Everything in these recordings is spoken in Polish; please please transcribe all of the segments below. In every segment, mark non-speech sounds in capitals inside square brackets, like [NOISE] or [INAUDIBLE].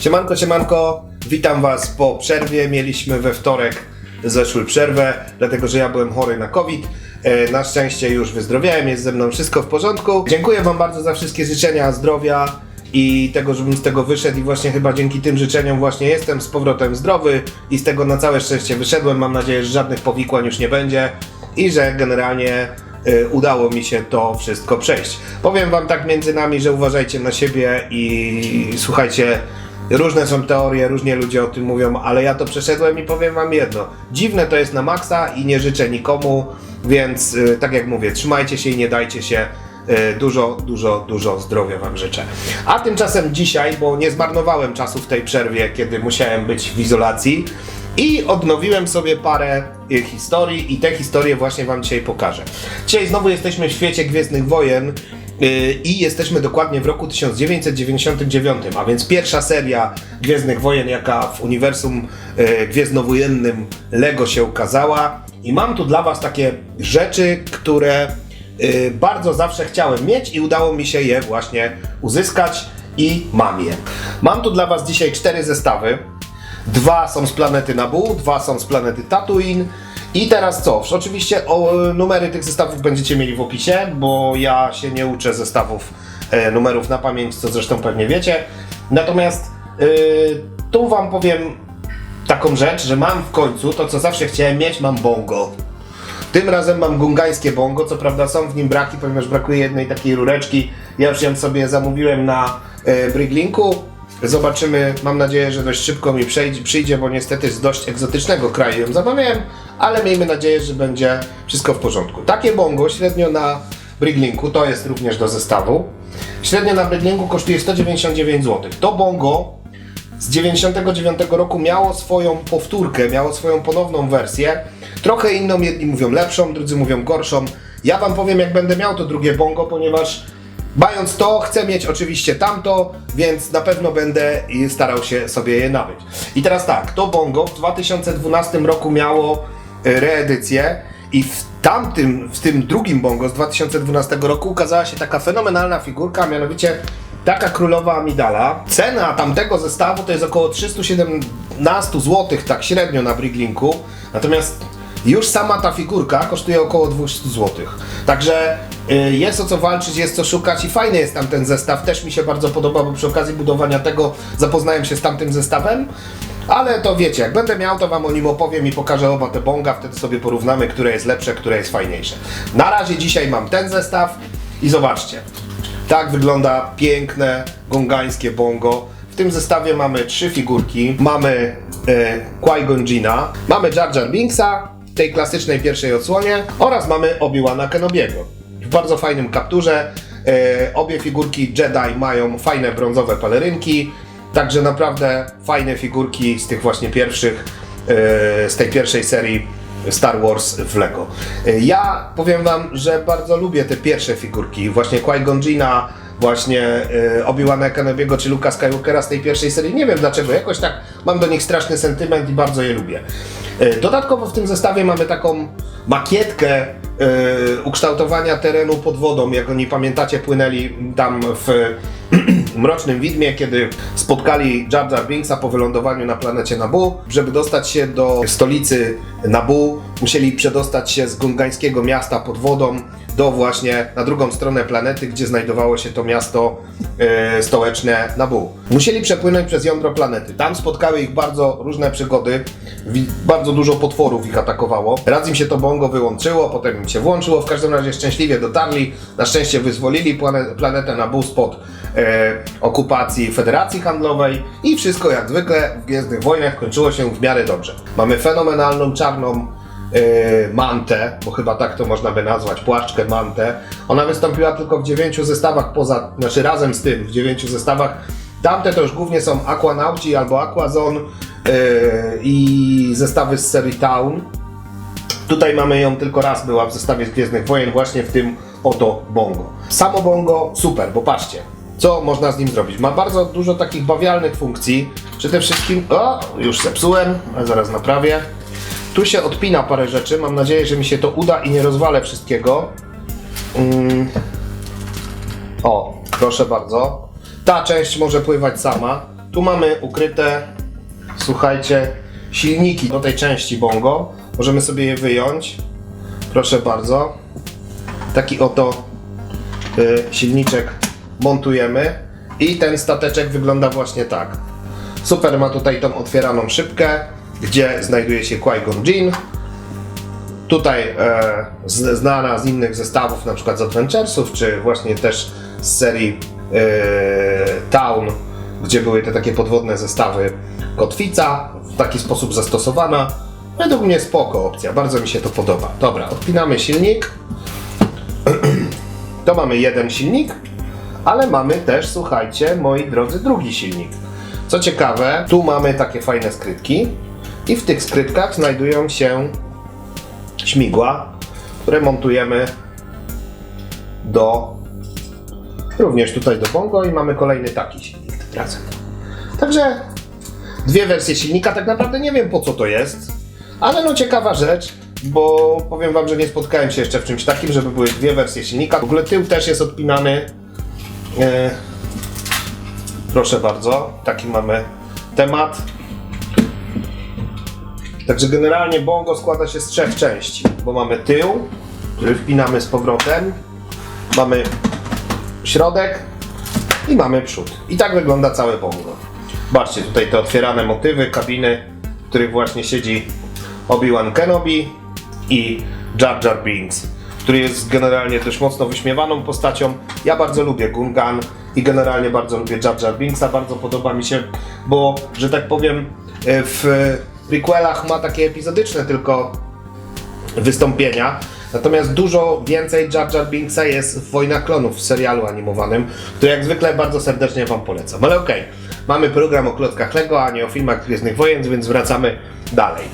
Siemanko, siemanko, witam Was po przerwie. Mieliśmy we wtorek zeszły przerwę, dlatego że ja byłem chory na COVID. E, Na szczęście już wyzdrowiałem, jest ze mną wszystko w porządku. Dziękuję Wam bardzo za wszystkie życzenia zdrowia i tego, żebym z tego wyszedł i właśnie chyba dzięki tym życzeniom właśnie jestem z powrotem zdrowy i z tego na całe szczęście wyszedłem. Mam nadzieję, że żadnych powikłań już nie będzie i że generalnie y, udało mi się to wszystko przejść. Powiem wam tak między nami, że uważajcie na siebie i słuchajcie, różne są teorie, różnie ludzie o tym mówią, ale ja to przeszedłem i powiem wam jedno. Dziwne to jest na maksa i nie życzę nikomu, więc y, tak jak mówię, trzymajcie się i nie dajcie się. Y, Dużo, dużo, dużo zdrowia Wam życzę. A tymczasem dzisiaj, bo nie zmarnowałem czasu w tej przerwie, kiedy musiałem być w izolacji, i odnowiłem sobie parę y, historii i te historie właśnie Wam dzisiaj pokażę. Dzisiaj znowu jesteśmy w świecie Gwiezdnych Wojen i jesteśmy dokładnie w roku 1999, a więc pierwsza seria Gwiezdnych Wojen, jaka w uniwersum y, gwiezdnowojennym Lego się ukazała. I mam tu dla Was takie rzeczy, które y, bardzo zawsze chciałem mieć i udało mi się je właśnie uzyskać i mam je. Mam tu dla Was dzisiaj cztery zestawy. Dwa są z planety Naboo, dwa są z planety Tatooine. I teraz co? Oczywiście o, numery tych zestawów będziecie mieli w opisie, bo ja się nie uczę zestawów e, numerów na pamięć, co zresztą pewnie wiecie. Natomiast y, tu Wam powiem taką rzecz, że mam w końcu to, co zawsze chciałem mieć, mam bongo. Tym razem mam gungańskie bongo, co prawda są w nim braki, ponieważ brakuje jednej takiej rureczki. Ja już ją sobie zamówiłem na e, Briglinku. Zobaczymy, mam nadzieję, że dość szybko mi przejdzie, przyjdzie, bo niestety z dość egzotycznego kraju ją zamawiałem, ale miejmy nadzieję, że będzie wszystko w porządku. Takie bongo średnio na Briglinku, to jest również do zestawu. Średnio na Briglinku kosztuje 199 zł. To bongo z 99 roku miało swoją powtórkę, miało swoją ponowną wersję. Trochę inną, jedni mówią lepszą, drudzy mówią gorszą. Ja wam powiem jak będę miał to drugie bongo, ponieważ mając to, chcę mieć oczywiście tamto, więc na pewno będę starał się sobie je nabyć. I teraz tak, to bongo w 2012 roku miało e, reedycję i w tamtym, w tym drugim bongo z 2012 roku ukazała się taka fenomenalna figurka, mianowicie Taka królowa Amidala. Cena tamtego zestawu to jest około 317 zł, tak średnio na Briglinku. Natomiast już sama ta figurka kosztuje około 200 zł. Także jest o co walczyć, jest co szukać i fajny jest tam ten zestaw. Też mi się bardzo podoba, bo przy okazji budowania tego zapoznałem się z tamtym zestawem. Ale to wiecie, jak będę miał, to wam o nim opowiem i pokażę oba te bonga, wtedy sobie porównamy, które jest lepsze, które jest fajniejsze. Na razie dzisiaj mam ten zestaw i zobaczcie. Tak wygląda piękne gongańskie bongo. W tym zestawie mamy trzy figurki. Mamy e, Qui-Gon mamy Jar Jar Binksa tej klasycznej pierwszej odsłonie oraz mamy Obi-Wana Kenobiego bardzo fajnym kapturze. E, obie figurki Jedi mają fajne brązowe pelerynki, także naprawdę fajne figurki z tych właśnie pierwszych, e, z tej pierwszej serii Star Wars w Lego. E, Ja powiem wam, że bardzo lubię te pierwsze figurki, właśnie Qui-Gon właśnie Obi-Wana Kenobiego czy Luka Skywalkera z tej pierwszej serii. Nie wiem dlaczego, jakoś tak mam do nich straszny sentyment i bardzo je lubię. E, Dodatkowo w tym zestawie mamy taką makietkę e, ukształtowania terenu pod wodą. Jak oni pamiętacie, płynęli tam w [CLEARS THROAT] Mrocznym Widmie, kiedy spotkali Jar Jar Binksa po wylądowaniu na planecie Naboo. Żeby dostać się do stolicy Naboo, musieli przedostać się z gungańskiego miasta pod wodą do właśnie na drugą stronę planety, gdzie znajdowało się to miasto e, stołeczne Naboo. Musieli przepłynąć przez jądro planety. Tam spotkały ich bardzo różne przygody. Bardzo dużo potworów ich atakowało. Raz im się to bongo wyłączyło, potem im się włączyło. W każdym razie szczęśliwie dotarli. Na szczęście wyzwolili plane- planetę Naboo spod e, okupacji Federacji Handlowej i wszystko jak zwykle w Gwiezdnych Wojnach kończyło się w miarę dobrze. Mamy fenomenalną czarną mantę, bo chyba tak to można by nazwać, płaszczkę mantę. Ona wystąpiła tylko w dziewięciu zestawach, poza, znaczy razem z tym w dziewięciu zestawach. Tamte to już głównie są Aquanauci albo Aquazone e, i zestawy z serii Town. Tutaj mamy ją tylko raz, była w zestawie z Gwiezdnych Wojen, właśnie w tym oto bongo. Samo bongo super, bo patrzcie, co można z nim zrobić. Ma bardzo dużo takich bawialnych funkcji. Przede wszystkim, o, już zepsułem, ale zaraz naprawię. Tu się odpina parę rzeczy, mam nadzieję, że mi się to uda i nie rozwalę wszystkiego. Mm. O, proszę bardzo. Ta część może pływać sama. Tu mamy ukryte, słuchajcie, silniki do tej części Bongo. Możemy sobie je wyjąć. Proszę bardzo. Taki oto y, silniczek montujemy i ten stateczek wygląda właśnie tak. Super ma tutaj tą otwieraną szybkę, gdzie znajduje się Qui-Gon Jinn. Tutaj e, znana z innych zestawów, na przykład z Adventuresów, czy właśnie też z serii e, Town, gdzie były te takie podwodne zestawy kotwica, w taki sposób zastosowana. Według mnie spoko opcja, bardzo mi się to podoba. Dobra, odpinamy silnik. [CLEARS THROAT] To mamy jeden silnik, ale mamy też, słuchajcie, moi drodzy, drugi silnik. Co ciekawe, tu mamy takie fajne skrytki i w tych skrytkach znajdują się śmigła, które montujemy do również tutaj do Bongo i mamy kolejny taki silnik tym razem. Także dwie wersje silnika, tak naprawdę nie wiem po co to jest, ale no ciekawa rzecz, bo powiem wam, że nie spotkałem się jeszcze w czymś takim, żeby były dwie wersje silnika. W ogóle tył też jest odpinany. E, proszę bardzo, taki mamy temat. Także generalnie bongo składa się z trzech części, bo mamy tył, który wpinamy z powrotem, mamy środek i mamy przód. I tak wygląda całe bongo. Zobaczcie tutaj te otwierane motywy, kabiny, w których właśnie siedzi Obi-Wan Kenobi i Jar Jar Binks, który jest generalnie dość mocno wyśmiewaną postacią. Ja bardzo lubię Gungan i generalnie bardzo lubię Jar Jar Binksa, bardzo podoba mi się, bo, że tak powiem, e, w prequelach ma takie epizodyczne tylko wystąpienia. Natomiast dużo więcej Jar Jar Binksa jest w Wojnach Klonów w serialu animowanym, który jak zwykle bardzo serdecznie Wam polecam. Ale okej, mamy program o klockach Lego, a nie o filmach Gwiezdnych Wojen, więc wracamy dalej.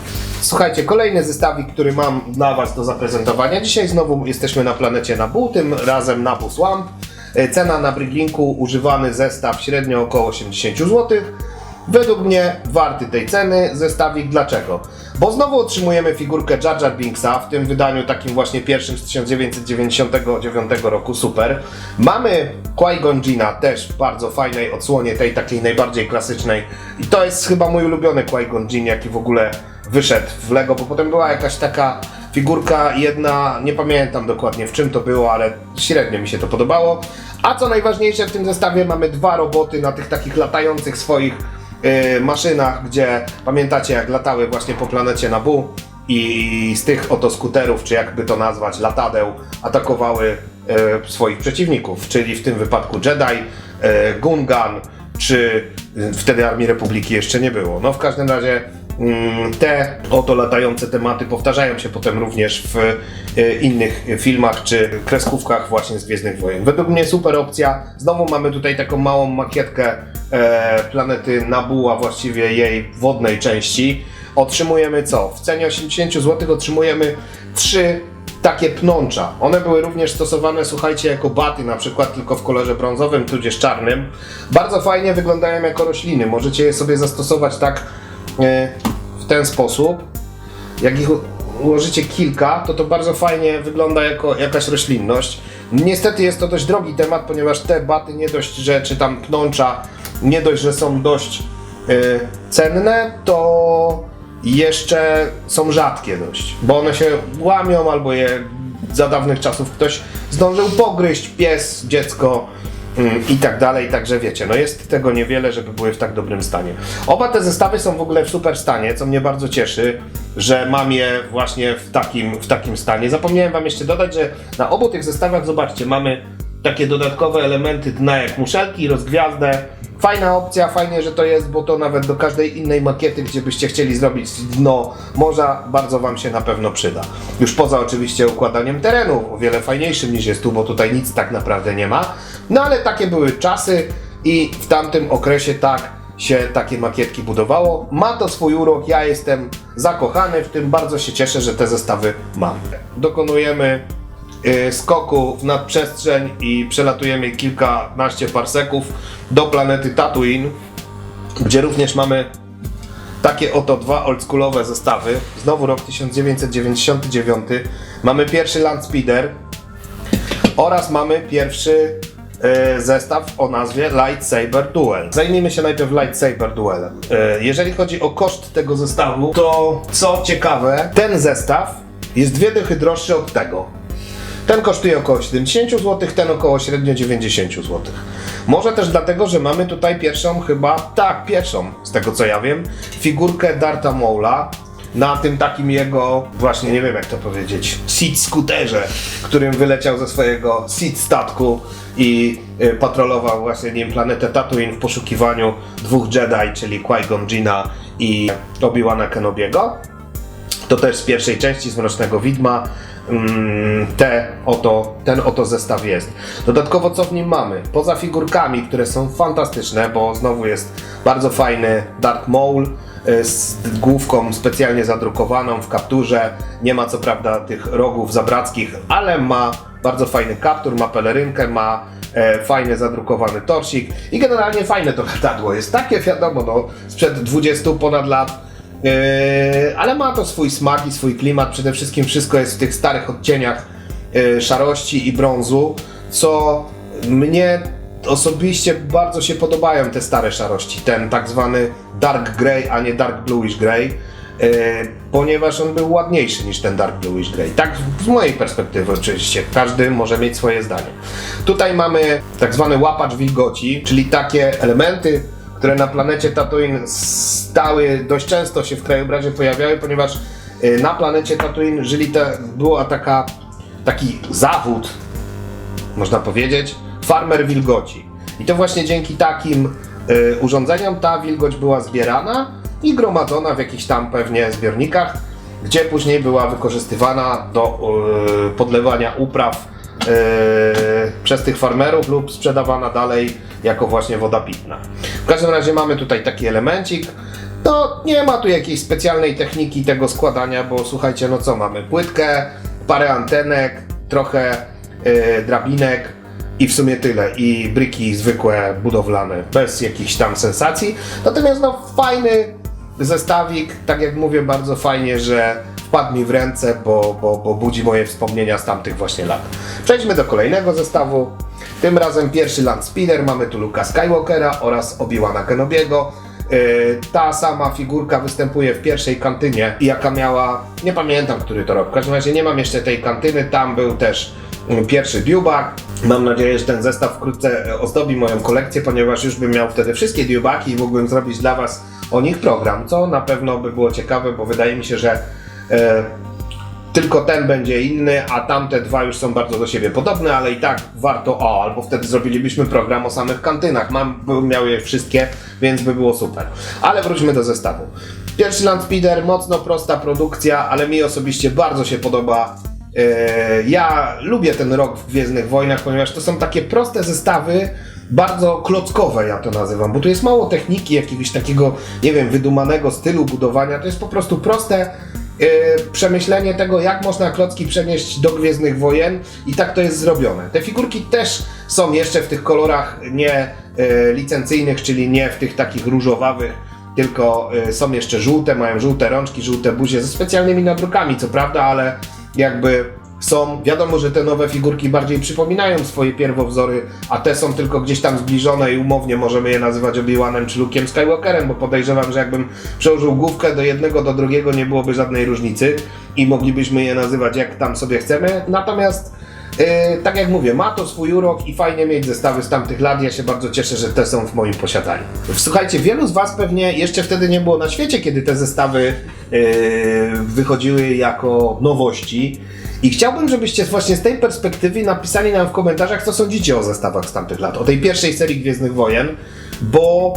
Słuchajcie, kolejny zestawik, który mam dla Was do zaprezentowania. Dzisiaj znowu jesteśmy na planecie Nabu, tym razem Nabu Swamp. Cena na Briglinku, używany zestaw średnio około 80 zł. Według mnie warty tej ceny zestawik. Dlaczego? Bo znowu otrzymujemy figurkę Jar Jar Binksa w tym wydaniu takim właśnie pierwszym z 1999 roku, super. Mamy Qui-Gon Jinna też w bardzo fajnej odsłonie, tej takiej najbardziej klasycznej. I to jest chyba mój ulubiony Qui-Gon Jinn, jaki w ogóle wyszedł w Lego, bo potem była jakaś taka figurka jedna, nie pamiętam dokładnie w czym to było, ale średnio mi się to podobało. A co najważniejsze w tym zestawie mamy dwa roboty na tych takich latających swoich maszynach, gdzie pamiętacie jak latały właśnie po planecie Nabu i z tych oto skuterów, czy jakby to nazwać, latadeł, atakowały y, swoich przeciwników, czyli w tym wypadku Jedi, y, Gungan, czy y, wtedy Armii Republiki jeszcze nie było. No w każdym razie te oto latające tematy powtarzają się potem również w y, innych filmach czy kreskówkach właśnie z Gwiezdnych Wojen. Według mnie super opcja. Znowu mamy tutaj taką małą makietkę e, planety Nabu, a właściwie jej wodnej części. Otrzymujemy co? W cenie 80 zł otrzymujemy trzy takie pnącza. One były również stosowane, słuchajcie, jako baty, na przykład tylko w kolorze brązowym, tudzież czarnym. Bardzo fajnie wyglądają jako rośliny. Możecie je sobie zastosować tak e, w ten sposób. Jak ich ułożycie kilka, to to bardzo fajnie wygląda jako jakaś roślinność. Niestety jest to dość drogi temat, ponieważ te baty nie dość, że czy tam pnącza, nie dość, że są dość e, cenne, to jeszcze są rzadkie dość, bo one się łamią albo je za dawnych czasów ktoś zdążył pogryźć, pies, dziecko i tak dalej, także wiecie, no jest tego niewiele, żeby były w tak dobrym stanie. Oba te zestawy są w ogóle w super stanie, co mnie bardzo cieszy, że mam je właśnie w takim, w takim stanie. Zapomniałem wam jeszcze dodać, że na obu tych zestawach, zobaczcie, mamy takie dodatkowe elementy dna jak muszelki, rozgwiazdę. Fajna opcja, fajnie, że to jest, bo to nawet do każdej innej makiety, gdzie byście chcieli zrobić dno morza, bardzo Wam się na pewno przyda. Już poza oczywiście układaniem terenu, o wiele fajniejszym niż jest tu, bo tutaj nic tak naprawdę nie ma. No ale takie były czasy i w tamtym okresie tak się takie makietki budowało. Ma to swój urok, ja jestem zakochany w tym, bardzo się cieszę, że te zestawy mam. Dokonujemy y, skoku w nadprzestrzeń i przelatujemy kilkanaście parseków do planety Tatooine, gdzie również mamy takie oto dwa oldschoolowe zestawy. Znowu rok 1999. Mamy pierwszy Landspeeder oraz mamy pierwszy zestaw o nazwie Lightsaber Duel. Zajmijmy się najpierw Lightsaber Duelem. E, jeżeli chodzi o koszt tego zestawu, to co ciekawe, ten zestaw jest dwie dychy droższy od tego. Ten kosztuje około 70 zł, ten około średnio 90 zł. Może też dlatego, że mamy tutaj pierwszą chyba, tak, pierwszą, z tego co ja wiem, figurkę Darta Maula na tym takim jego, właśnie nie wiem jak to powiedzieć, seat skuterze, którym wyleciał ze swojego seat statku i y, patrolował właśnie nie wiem, planetę Tatooine w poszukiwaniu dwóch Jedi, czyli Qui-Gon Jinna i Obi-Wana Kenobiego to też z pierwszej części z Mrocznego Widma. Mm, Te oto, ten oto zestaw jest. Dodatkowo co w nim mamy? Poza figurkami, które są fantastyczne, bo znowu jest bardzo fajny Dark Maul z główką specjalnie zadrukowaną w kapturze. Nie ma co prawda tych rogów zabrackich, ale ma bardzo fajny kaptur, ma pelerynkę, ma e, fajny zadrukowany torsik i generalnie fajne to latadło. Jest takie wiadomo, no, sprzed 20 ponad lat Yy, ale ma to swój smak i swój klimat. Przede wszystkim wszystko jest w tych starych odcieniach yy, szarości i brązu, co mnie osobiście bardzo się podobają te stare szarości. Ten tak zwany dark grey, a nie dark bluish grey. yy, Ponieważ on był ładniejszy niż ten Dark Bluish Grey. Tak z mojej perspektywy oczywiście. Każdy może mieć swoje zdanie. Tutaj mamy tak zwany łapacz wilgoci, czyli takie elementy, które na planecie Tatooine stały, dość często się w krajobrazie pojawiały, ponieważ y, na planecie Tatooine żyli te, była taka, taki zawód, można powiedzieć, farmer wilgoci. I to właśnie dzięki takim y, urządzeniom ta wilgoć była zbierana i gromadzona w jakichś tam pewnie zbiornikach, gdzie później była wykorzystywana do y, podlewania upraw y, przez tych farmerów lub sprzedawana dalej jako właśnie woda pitna. W każdym razie mamy tutaj taki elemencik. No nie ma tu jakiejś specjalnej techniki tego składania, bo słuchajcie, no co mamy? Płytkę, parę antenek, trochę y, drabinek i w sumie tyle. I bryki zwykłe, budowlane, bez jakichś tam sensacji. Natomiast no fajny zestawik, tak jak mówię, bardzo fajnie, że wpadł mi w ręce, bo, bo, bo budzi moje wspomnienia z tamtych właśnie lat. Przejdźmy do kolejnego zestawu. Tym razem pierwszy Land Speeder, mamy tu Luka Skywalkera oraz Obi-Wana Kenobiego. Yy, Ta sama figurka występuje w pierwszej kantynie, jaka miała, nie pamiętam który to rok, w każdym razie nie mam jeszcze tej kantyny, tam był też mm, pierwszy Dewback. Mam nadzieję, że ten zestaw wkrótce e, ozdobi moją kolekcję, ponieważ już bym miał wtedy wszystkie Dewbacki i mógłbym zrobić dla Was o nich program, co na pewno by było ciekawe, bo wydaje mi się, że e, tylko ten będzie inny, a tamte dwa już są bardzo do siebie podobne, ale i tak warto o, albo wtedy zrobilibyśmy program o samych kantynach. Mam, bym miał je wszystkie, więc by było super. Ale wróćmy do zestawu. Pierwszy Landspeeder, mocno prosta produkcja, ale mi osobiście bardzo się podoba. Yy, Ja lubię ten rok w Gwiezdnych Wojnach, ponieważ to są takie proste zestawy, bardzo klockowe ja to nazywam, bo tu jest mało techniki, jakiegoś takiego, nie wiem, wydumanego stylu budowania. To jest po prostu proste yy, przemyślenie tego, jak można klocki przenieść do Gwiezdnych Wojen i tak to jest zrobione. Te figurki też są jeszcze w tych kolorach nie yy, licencyjnych, czyli nie w tych takich różowawych, tylko są jeszcze żółte, mają żółte rączki, żółte buzie ze specjalnymi nadrukami, co prawda, ale jakby są, wiadomo, że te nowe figurki bardziej przypominają swoje pierwowzory, a te są tylko gdzieś tam zbliżone i umownie możemy je nazywać Obi-Wanem czy Luke'em Skywalkerem, bo podejrzewam, że jakbym przełożył główkę do jednego do drugiego nie byłoby żadnej różnicy i moglibyśmy je nazywać jak tam sobie chcemy, natomiast Yy, tak jak mówię, ma to swój urok i fajnie mieć zestawy z tamtych lat. Ja się bardzo cieszę, że te są w moim posiadaniu. Słuchajcie, wielu z Was pewnie jeszcze wtedy nie było na świecie, kiedy te zestawy yy, wychodziły jako nowości. I chciałbym, żebyście właśnie z tej perspektywy napisali nam w komentarzach, co sądzicie o zestawach z tamtych lat, o tej pierwszej serii Gwiezdnych Wojen, bo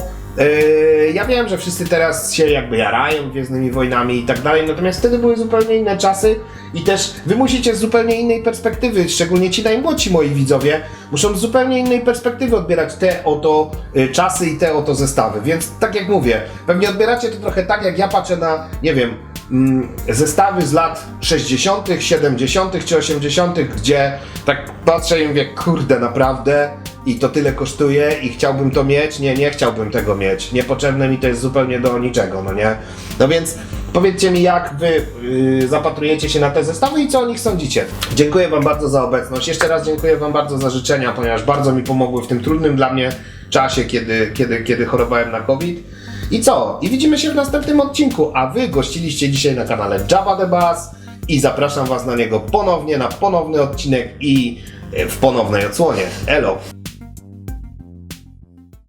ja wiem, że wszyscy teraz się jakby jarają Gwiezdnymi Wojnami i tak dalej, natomiast wtedy były zupełnie inne czasy i też wy musicie z zupełnie innej perspektywy, szczególnie ci najmłodsi moi widzowie, muszą z zupełnie innej perspektywy odbierać te oto y, czasy i te oto zestawy, więc tak jak mówię, pewnie odbieracie to trochę tak, jak ja patrzę na, nie wiem, mm, zestawy z lat 60., 70. czy 80., gdzie tak patrzę i mówię, kurde, naprawdę i to tyle kosztuje i chciałbym to mieć, nie, nie chciałbym tego mieć, niepotrzebne mi to jest zupełnie do niczego, no nie? No więc powiedzcie mi jak wy yy, zapatrujecie się na te zestawy i co o nich sądzicie. Dziękuję wam bardzo za obecność, jeszcze raz dziękuję wam bardzo za życzenia, ponieważ bardzo mi pomogły w tym trudnym dla mnie czasie, kiedy, kiedy, kiedy chorowałem na COVID. I co? I widzimy się w następnym odcinku, a wy gościliście dzisiaj na kanale Java the Bass i zapraszam was na niego ponownie, na ponowny odcinek i e, w ponownej odsłonie. Elo!